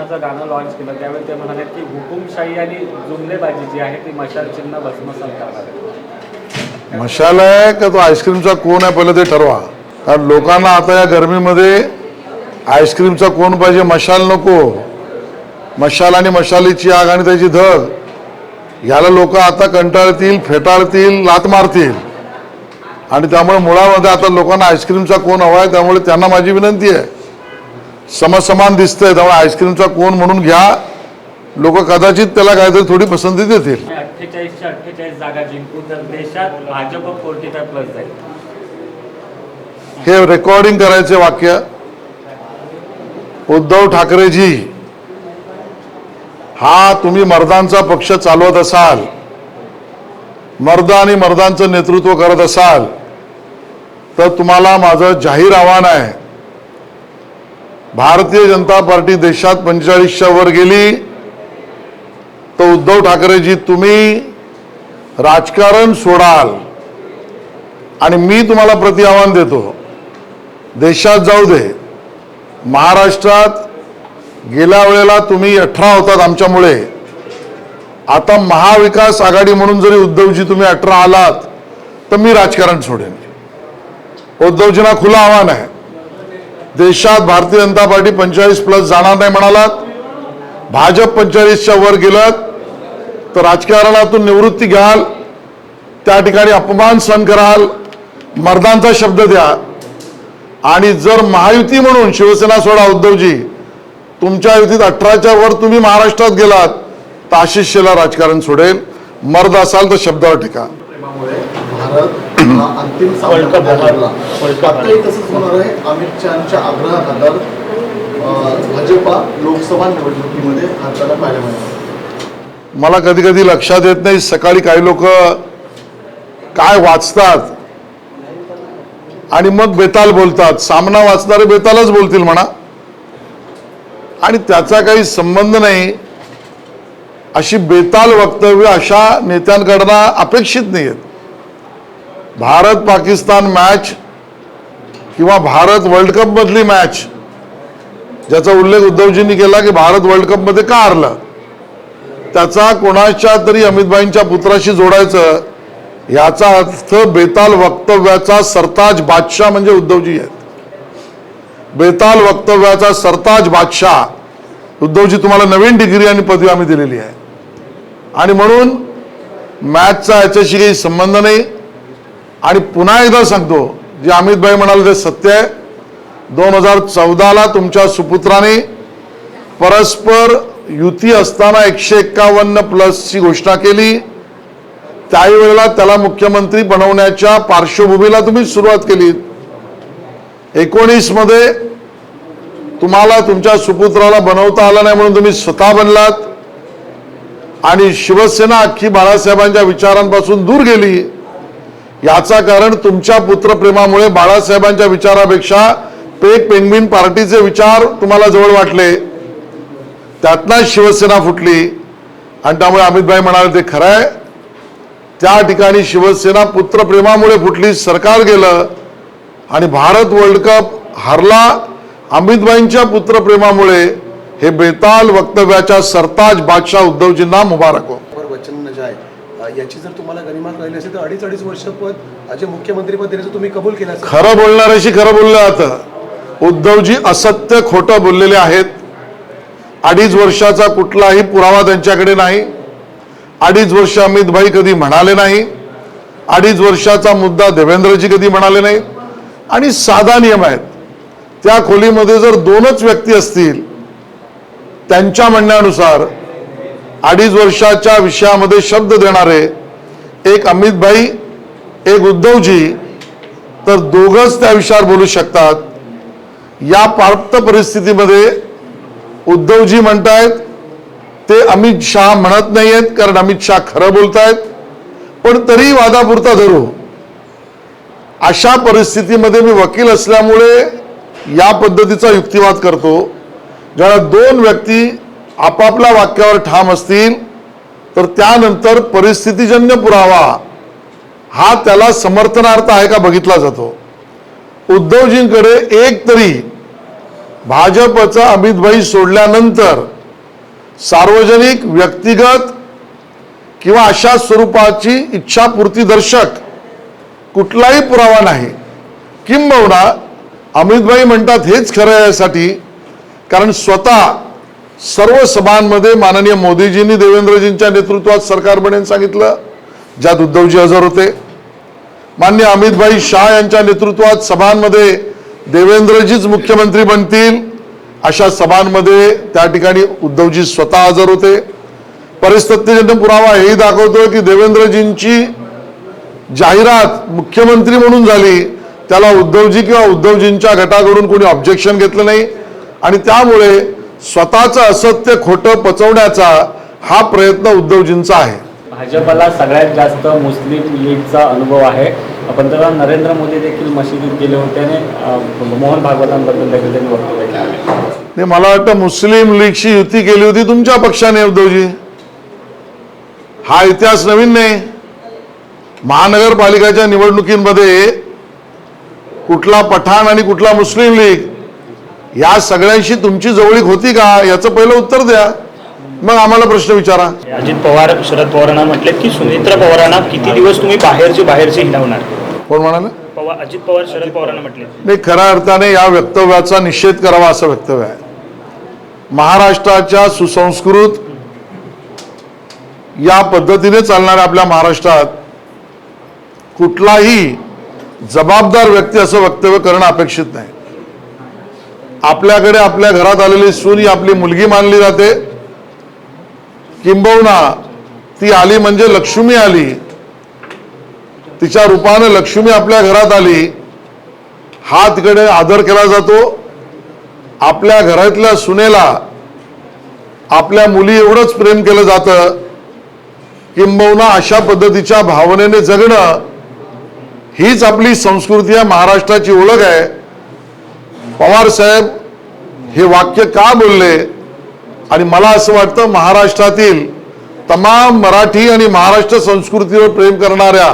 चिन्हाचं गाणं लॉन्च केलं. त्यावेळी ते म्हणाले की हुकुमशाही आणि जुमलेबाजी जी आहे ती मशाल चिन्ह भस्मसात करणार मशाल आहे का तो आईस्क्रीमचा कोण आहे पहिलं ते ठरवा. कारण लोकांना आता या गरमीमध्ये आईस्क्रीमचा कोण पाहिजे मशाल नको. मशाल आणि मशालीची आग आणि त्याची धग याला लोक आता कंटाळतील फेटाळतील लात मारतील. आणि त्यामुळे मुळामध्ये आता लोकांना आईस्क्रीमचा कोण हवा आहे त्यामुळे त्यांना माझी विनंती आहे. समसमान दिसतंय. त्यामुळे आईस्क्रीमचा कोण म्हणून घ्या. लोक कदाचित त्याला काहीतरी थोडी पसंती देतील. अठ्ठेचाळीसच्या अठ्ठेचाळीस जागा जिंकून तर देशात भाजप फोर्टी फाय प्लस जाईल. हे रेकॉर्डिंग करायचे वाक्य. उद्धव ठाकरेजी हा तुम्ही मर्दांचा पक्ष चालवत असाल. मर्द आणि मर्दांचं नेतृत्व करत असाल. तर तुम्हाला माझं जाहीर आव्हान आहे. भारतीय जनता पार्टी देशात पंचेचाळीसच्या वर गेली. तर उद्धव ठाकरेजी तुम्ही राजकारण सोडाल. आणि मी तुम्हाला प्रति आव्हान देतो देशात जाऊ दे. महाराष्ट्रात गेल्या वेळेला तुम्ही अठरा होतात आमच्यामुळे. आता महाविकास आघाडी म्हणून जरी उद्धवजी तुम्ही अठरा आलात तर मी राजकारण सोडेन. उद्धवजींना खुलं आव्हान आहे. देशात भारतीय जनता पार्टी पंचेचाळीस प्लस जाणार नाही म्हणालात. भाजप पंचेचाळीसच्या वर गेलं. तर राजकारणातून निवृत्ती घ्याल. त्या ठिकाणी अपमान सहन कराल. मर्दांचा शब्द द्या. आणि जर महायुती म्हणून शिवसेना सोडा उद्धवजी तुमच्या युतीत अठराच्या वर तुम्ही महाराष्ट्रात गेलात तर आशिष शेला राजकारण सोडेल. मर्द असाल तर शब्दावर टिका. भारत हा अंतिम सामना हरला तसंच होणार आहे. अमित शहाच्या भाजपा लोकसभा निवडणुकीमध्ये हाताला पाहायला मिळणार. मला कधी कधी लक्षात येत नाही सकाळी काही लोक काय वाचतात आणि मग बेताल बोलतात. सामना वाचणारे बेतालच बोलतील म्हणा. आणि त्याचा काही संबंध नाही. अशी बेताल वक्तव्य अशा नेत्यांकडनं अपेक्षित नाही आहेत भारत पाकिस्तान मॅच किंवा भारत वर्ल्ड कप मधली मॅच ज्याचा उल्लेख उद्धवजींनी केला की भारत वर्ल्ड कपमध्ये का हरला? त्याचा कोणाच्या तरी अमितभाईंच्या पुत्राशी जोडायचं याचा अर्थ बेताल वक्तव्याचा सरताज बादशाह म्हणजे उद्धवजी आहेत. बेताल वक्तव्याचा सरताज बादशाह उद्धवजी तुम्हाला नवीन डिग्री आणि पदवी आम्ही दिलेली आहे. आणि म्हणून मॅचचा याच्याशी काही संबंध नाही. आणि पुन्हा एकदा सांगतो जे अमितभाई म्हणाले ते सत्य आहे. दोन हजार चौदाला तुमच्या सुपुत्राने परस्पर युती असताना एकशे एक्कावन्न प्लसची घोषणा केली. त्याही वेळेला त्याला मुख्यमंत्री बनवण्याच्या पार्श्वभूमीला तुम्ही सुरुवात केली. एकोणीसमध्ये तुम्हाला तुमच्या सुपुत्राला बनवता आलं नाही म्हणून तुम्ही स्वतः बनलात. आणि शिवसेना अख्खी बाळासाहेबांच्या विचारांपासून दूर गेली. याचा कारण तुमच्या पुत्रप्रेमामुळे बाळासाहेबांच्या विचारापेक्षा पेक पेंगविन पार्टीचे विचार तुम्हाला जवळ वाटले. त्यातनं शिवसेना फुटली. आणि त्यामुळे अमितभाई म्हणाले ते खरं आहे त्या ठिकाणी शिवसेना पुत्रप्रेमामुळे फुटली सरकार गेलं आणि भारत वर्ल्ड कप हरला. अमितभाईंच्या पुत्रप्रेमामुळे हे बेताल वक्तव्याच्या सरताज बादशाह उद्धवजींना मुबारक हो वर वचन न जाय अ, याची जर तुम्हाला गरिमा राहिली असेल तर अडीच अडीच वर्ष पद अ, मुख्यमंत्रीपद देण्याचं तुम्ही कबूल केलं असेल. खरं बोलणाऱ्याशी खरं बोललं जातं. उद्धवजी असत्य खोटं बोललेले आहेत. अडीच वर्षाचा कुठलाही पुरावा त्यांच्याकडे नाही. अडीच वर्ष अमितभाई कधी म्हणाले नाही. अडीच वर्षाचा मुद्दा देवेंद्रजी कधी म्हणाले नाही. आणि साधा नियम आहेत. त्या खोलीमध्ये जर दोनच व्यक्ती असतील त्यांच्या म्हणण्यानुसार अडीच वर्षाच्या विषयामध्ये शब्द देणारे एक अमितभाई एक उद्धवजी तर दोघच त्या विषयावर बोलू शकतात. या प्राप्त परिस्थितीमध्ये उद्धवजी म्हणतायत ते अमित शहा म्हणत नाहीयेत कारण अमित शहा खरं बोलतायत. पण तरी वादापुरता धरू. अशा परिस्थितीमध्ये मी वकील असल्यामुळे या पद्धतीचा युक्तिवाद करतो. ज्याला दोन व्यक्ती आपापल्या वाक्यावर ठाम असतील तर त्यानंतर परिस्थितीजन्य पुरावा हा त्याला समर्थनार्थ आहे का बघितला जातो. उद्धवजींकडे एक तरी भाजपचं अमितभाई सोडल्यानंतर सार्वजनिक व्यक्तिगत किंवा अशा स्वरूपाची इच्छापूर्ती दर्शक कुठलाही पुरावा नाही. किंबहुना अमितभाई म्हणतात हेच खरं यासाठी कारण स्वतः सर्व सभांमध्ये माननीय मोदीजींनी देवेंद्रजींच्या नेतृत्वात सरकार बनेन सांगितलं ज्यात उद्धवजी हजर होते. मान्य अमितभाई शाह यांच्या नेतृत्वात सभांमध्ये देवेंद्रजीच मुख्यमंत्री बनतील अशा सभांमध्ये त्या ठिकाणी उद्धवजी स्वतः हजर होते. परिस्थितीजन्य पुरावा हेही दाखवतोय की देवेंद्रजींची जाहिरात मुख्यमंत्री म्हणून झाली त्याला उद्धवजी किंवा उद्धवजींच्या गटाकडून कोणी ऑब्जेक्शन घेतलं नाही. आणि त्यामुळे स्वतःचं असत्य खोटं पचवण्याचा हा प्रयत्न उद्धवजींचा आहे. भाजपला सगळ्यात जास्त मुस्लिम लीगचा अनुभव आहे. पंतप्रधान नरेंद्र मोदी देखील मशिदीत गेले होते आणि मोहन भागवतांबद्दल देखील त्यांनी वक्तव्य केलं. मला वाटतं मुस्लिम लीगशी युती केली होती तुमच्या पक्षाने उद्धवजी. हा इतिहास नवीन नाही. महानगरपालिकेच्या निवडणुकीमध्ये कुठला पठाण आणि कुठला मुस्लिम लीग या सगळ्यांशी तुमची जवळीक होती का? याचं पहिलं उत्तर द्या. मग आम्हाला प्रश्न विचारा. अजित पवार शरद पवारांना म्हटले की सुनेत्रा पवारांना किती दिवस तुम्ही बाहेरचे बाहेरचे हिलवणार कोण म्हणाले? पवार अजित पवार शरद पवारांना म्हटले. नाही खऱ्या अर्थाने या वक्तव्याचा निषेध करावा असं वक्तव्य आहे. महाराष्ट्राच्या सुसंस्कृत या पद्धतीने चालणाऱ्या आपल्या महाराष्ट्रात कुठलाही जबाबदार व्यक्ती असं वक्तव्य करणं अपेक्षित नाही. आपल्याकडे आपल्या घरात आलेली सून ही आपली मुलगी मानली जाते. किंबहुना ती आली म्हणजे लक्ष्मी आली. तिच्या रूपानं लक्ष्मी आपल्या घरात आली. हा तिकडे आदर केला जातो. आपल्या घरातल्या सुनेला आपल्या मुली एवढंच प्रेम केलं जातं. किंबहुना अशा पद्धतीच्या भावनेने जगणं हीच आपली संस्कृती आहे महाराष्ट्राची ओळख आहे. पवार साहेब हे वाक्य का बोलले? आणि मला असं वाटतं महाराष्ट्रातील तमाम मराठी आणि महाराष्ट्र संस्कृतीवर प्रेम करणाऱ्या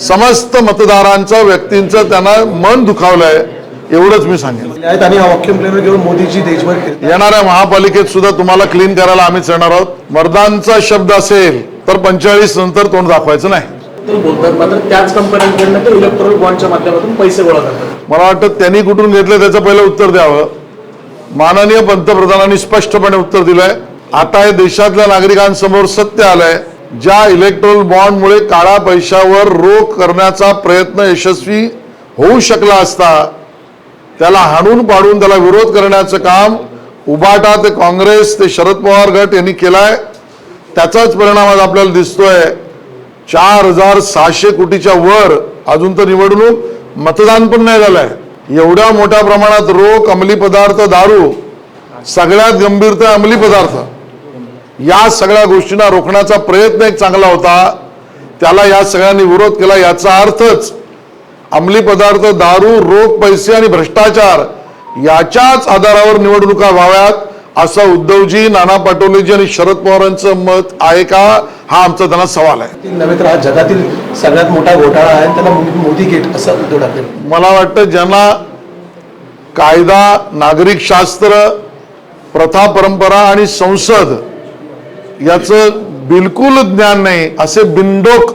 समस्त मतदारांचं व्यक्तींचं त्यांना मन दुखावलंय एवढंच मी सांगेन. आणि हा घेऊन मोदीजी देशभर येणाऱ्या महापालिकेत सुद्धा तुम्हाला क्लीन करायला आम्हीच येणार आहोत. मर्दांचा शब्द असेल तर पंचेचाळीस नंतर तोंड दाखवायचं नाही. बोलतात. मात्र त्याच कंपन्यांकडनं ते इलेक्ट्रॉनिक बॉन्डच्या माध्यमातून पैसे गोळा करतात. मला वाटतं त्यांनी कुठून घेतलं त्याचं पहिलं उत्तर द्यावं. माननीय पंतप्रधानांनी स्पष्टपणे उत्तर दिलंय. आता हे देशातल्या नागरिकांसमोर सत्य आलंय. ज्या इलेक्ट्रॉनिक बॉन्डमुळे काळा पैशावर रोख करण्याचा प्रयत्न यशस्वी होऊ शकला असता त्याला हाणून पाडून त्याला विरोध करण्याचं काम उबाटा ते काँग्रेस ते शरद पवार गट यांनी केलाय. त्याचाच परिणाम आज आपल्याला दिसतोय. चार हजार सहाशे कोटीच्या वर अजून तर निवडणूक मतदान पण नाही झालंय. एवढ्या मोठ्या प्रमाणात रोख अंमली पदार्थ दारू सगळ्यात गंभीरता अंमली पदार्थ. या सगळ्या गोष्टींना रोखण्याचा प्रयत्न एक चांगला होता. त्याला या सगळ्यांनी विरोध केला. याचा अर्थच अंमली पदार्थ दारू रोख पैसे आणि भ्रष्टाचार याच्याच आधारावर निवडणुका व्हाव्यात असं उद्धवजी नाना पाटोलेजी आणि शरद पवारांचं मत आहे का? हा आमचा त्यांना सवाल आहे. नव्हे तर हा जगातील सगळ्यात मोठा घोटाळा आहे त्याला मोदी गेट असं उद्धव ठाकरे मला वाटतं ज्यांना कायदा नागरिक शास्त्र प्रथा परंपरा आणि संसद याचं बिलकुल ज्ञान नाही असे बिंडोक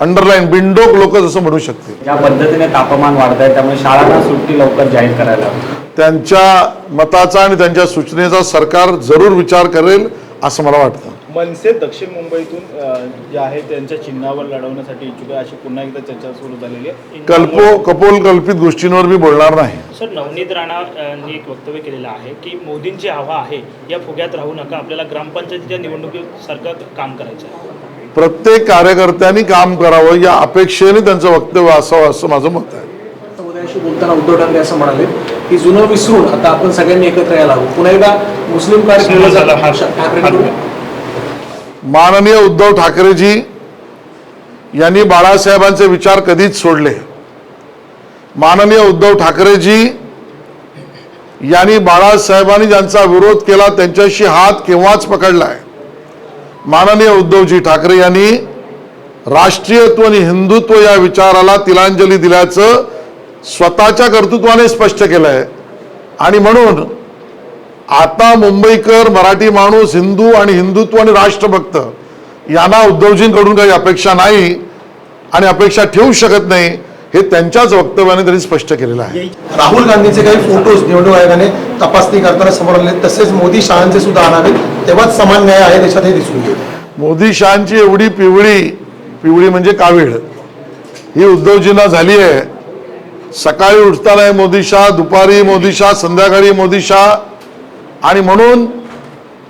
अंडरलाईन बिंडोक लोक जसं म्हणू शकते ज्या पद्धतीने तापमान वाढत आहे त्यामुळे शाळांना सुट्टी लवकर जाहीर करायला त्यांच्या मताचा आणि त्यांच्या सूचनेचा सरकार जरूर विचार करेल असं मला वाटतं. मनसे दक्षिण मुंबईतून जे आहे त्यांच्या चिन्हावर लढवण्यासाठी इच्छुक आहे अशी पुन्हा एकदा चर्चा सुरू झालेली आहे. कल्पो कपोल कल्पित गोष्टींवर मी बोलणार नाही. सर नवनीत राणांनी एक वक्तव्य केलेलं आहे की मोदींची हवा आहे या फुग्यात राहू नका आपल्याला ग्रामपंचायतीच्या निवडणुकीसारखं काम करायचं आहे. प्रत्येक कार्यकर्त्यांनी काम करावं या अपेक्षेने त्यांचं वक्तव्य असावं असं माझं मत आहे. उदयाशी बोलताना उद्धव ठाकरे असं म्हणाले की जुनं विसरून आता आपण सगळ्यांनी एकत्र यायला हवं. पुन्हा एकदा मुस्लिम कार्ड केलं समाजाला हात- जातं ठाकरेंकडून माननीय उद्धव ठाकरेजी यांनी बाळासाहेबांचे विचार कधीच सोडले. माननीय उद्धव ठाकरेजी यांनी बाळासाहेबांनी ज्यांचा विरोध केला त्यांच्याशी हात केव्हाच पकडलाय? माननीय उद्धवजी ठाकरे यांनी राष्ट्रीयत्व आणि हिंदुत्व या विचाराला तिलांजली दिल्याचं स्वतःच्या कर्तृत्वाने स्पष्ट केलंय. आणि म्हणून आता मुंबईकर मराठी माणूस हिंदू आणि हिंदुत्व आणि राष्ट्रभक्त यांना उद्धवजींकडून काही अपेक्षा नाही आणि अपेक्षा ठेवू शकत नाही हे त्यांच्याच वक्तव्याने त्यांनी स्पष्ट केलेलं आहे. राहुल गांधीचे काही फोटोज निवडणूक आयोगाने तपासणी करताना समोर आले तसेच मोदी शहाचे सुद्धा आणावेत तेव्हाच समान न्याय आहे देशात हे दिसून येईल. मोदी शहाची एवढी पिवळी पिवळी म्हणजे कावीळ. ही उद्धवजींना झाली आहे. सकाळी उठताना आहे मोदी शाह दुपारी मोदी शाह संध्याकाळी मोदी शाह आणि म्हणून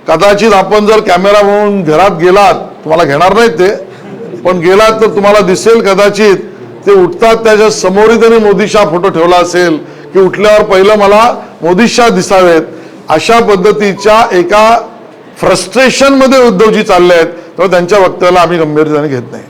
कदाचित आपण जर कॅमेरा म्हणून घरात गेलात तुम्हाला घेणार नाहीत ते पण गेलात तर तुम्हाला दिसेल कदाचित ते उठतात त्याच्या समोरही त्यांनी मोदीशा फोटो ठेवला असेल की उठल्यावर पहिलं मला मोदीशा दिसावेत. अशा पद्धतीच्या एका फ्रस्ट्रेशनमध्ये उद्धवजी चालले आहेत तर त्यांच्या वक्तव्याला आम्ही गंभीरतेने घेत नाही.